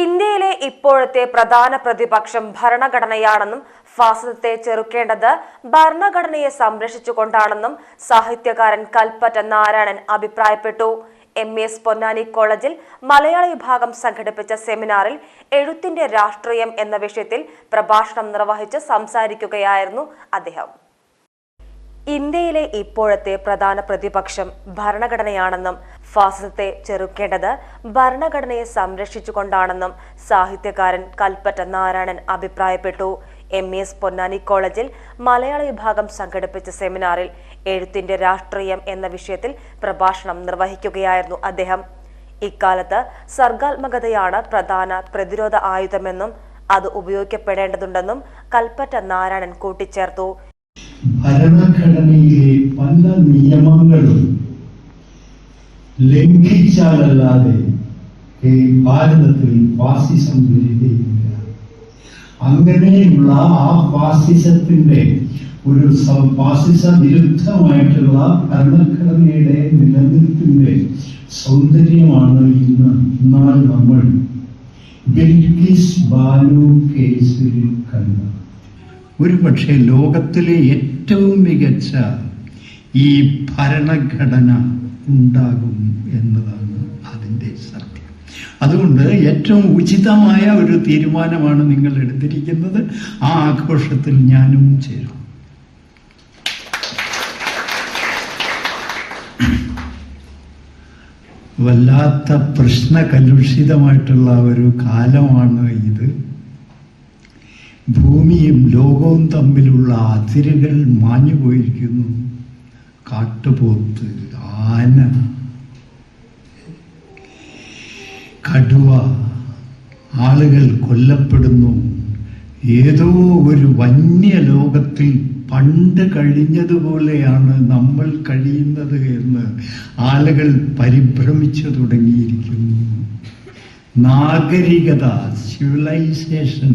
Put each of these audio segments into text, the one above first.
ഇന്ത്യയിലെ ഇപ്പോഴത്തെ പ്രധാന പ്രതിപക്ഷം ഭരണഘടനയാണെന്നും ഫാസിസത്തെ ചെറുക്കേണ്ടത് ഭരണഘടനയെ സംരക്ഷിച്ചുകൊണ്ടാണെന്നും സാഹിത്യകാരൻ കൽപ്പറ്റ നാരായണൻ അഭിപ്രായപ്പെട്ടു. എം. എസ്. പൊന്നാനി കോളേജിൽ മലയാള വിഭാഗം സംഘടിപ്പിച്ച സെമിനാറിൽ എഴുത്തിന്റെ രാഷ്ട്രീയം എന്ന വിഷയത്തിൽ പ്രഭാഷണം നിർവഹിച്ച് സംസാരിക്കുകയായിരുന്നു അദ്ദേഹം. ഇന്ത്യയിലെ ഇപ്പോഴത്തെ പ്രധാന പ്രതിപക്ഷം ഭരണഘടനയാണെന്നും ഫാസിസത്തെ ചെറുക്കേണ്ടത് ഭരണഘടനയെ സംരക്ഷിച്ചുകൊണ്ടാണെന്നും സാഹിത്യകാരൻ കൽപ്പറ്റ നാരായണൻ അഭിപ്രായപ്പെട്ടു. എം എസ് പൊന്നാനി കോളേജിൽ മലയാള വിഭാഗം സംഘടിപ്പിച്ച സെമിനാറിൽ എഴുത്തിന്റെ രാഷ്ട്രീയം എന്ന വിഷയത്തിൽ പ്രഭാഷണം നിർവഹിക്കുകയായിരുന്നു അദ്ദേഹം. ഇക്കാലത്ത് സർഗാത്മകതയാണ് പ്രധാന പ്രതിരോധ ആയുധമെന്നും അത് ഉപയോഗിക്കപ്പെടേണ്ടതുണ്ടെന്നും കൽപ്പറ്റ നാരായണൻ കൂട്ടിച്ചേർത്തു. ഭരണഘടനയിലെ പല നിയമങ്ങളും ലംഘിച്ചാലല്ലാതെ ഈ ഭാരതത്തിൽ ഫാസിസം വരികയില്ല അങ്ങനെയുള്ള ആ ഫാസിസത്തിന്റെ ഒരു ഫാസിസ വിരുദ്ധമായിട്ടുള്ള ഭരണഘടനയുടെ നിലനിൽപ്പിന്റെ സൗന്ദര്യമാണ് ഇന്ന് ഇന്നാൾ നമ്മൾ ഒരു പക്ഷേ ലോകത്തിലെ ഏറ്റവും മികച്ച ഈ ഭരണഘടന ഉണ്ടാകും എന്നതാണ് അതിന്റെ സത്യം. അതുകൊണ്ട് ഏറ്റവും ഉചിതമായ ഒരു തീരുമാനമാണ് നിങ്ങൾ എടുത്തിരിക്കുന്നത്. ആ ആഘോഷത്തിൽ ഞാനും ചേരും. വല്ലാത്ത പ്രശ്ന കലുഷിതമായിട്ടുള്ള ഒരു കാലമാണ് ഇത്. ഭൂമിയും ലോകവും തമ്മിലുള്ള അതിരുകൾ മാഞ്ഞു പോയിരിക്കുന്നു കാട്ടുപോത്ത് ആന ആളുകൾ കൊല്ലപ്പെടുന്നു. ഏതോ ഒരു വന്യ ലോകത്തിൽ പണ്ട് കഴിഞ്ഞതുപോലെയാണ് നമ്മൾ കഴിയുന്നത് എന്ന് ആളുകൾ പരിഭ്രമിച്ചു തുടങ്ങിയിരിക്കുന്നു. നാഗരികത സിവിലൈസേഷൻ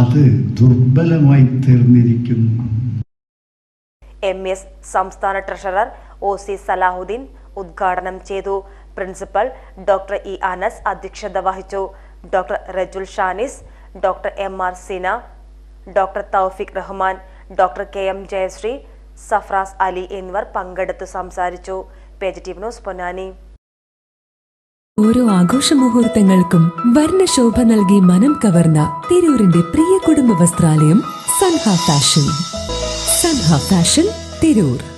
അത് ദുർബലമായി തീർന്നിരിക്കുന്നു. എം എസ് സംസ്ഥാന ട്രഷറർ ഒ സി സലാഹുദ്ദീൻ ഉദ്ഘാടനം ചെയ്തു. പ്രിൻസിപ്പൽ ഡോക്ടർ ഇ അനസ് അധ്യക്ഷത വഹിച്ചു. Doctor Rejul Shanis doctor M R Sina doctor Thoufeeq Rahman doctor K M Jayasree Safras Ali എന്നിവർ പങ്കെടുത്തു സംസാരിച്ചു. പേജറ്റീവ് ന്യൂസ് പൊന്നാനി. ഓരോ ആഘോഷ മുഹൂർത്തങ്ങൾക്കും വർണശോഭ നൽകി മനം കവർന്ന തിരൂരിന്റെ പ്രിയ കുടുംബ വസ്ത്രാലയം സൻഹ ഫാഷൻ. സൻഹ ഫാഷൻ തിരൂർ.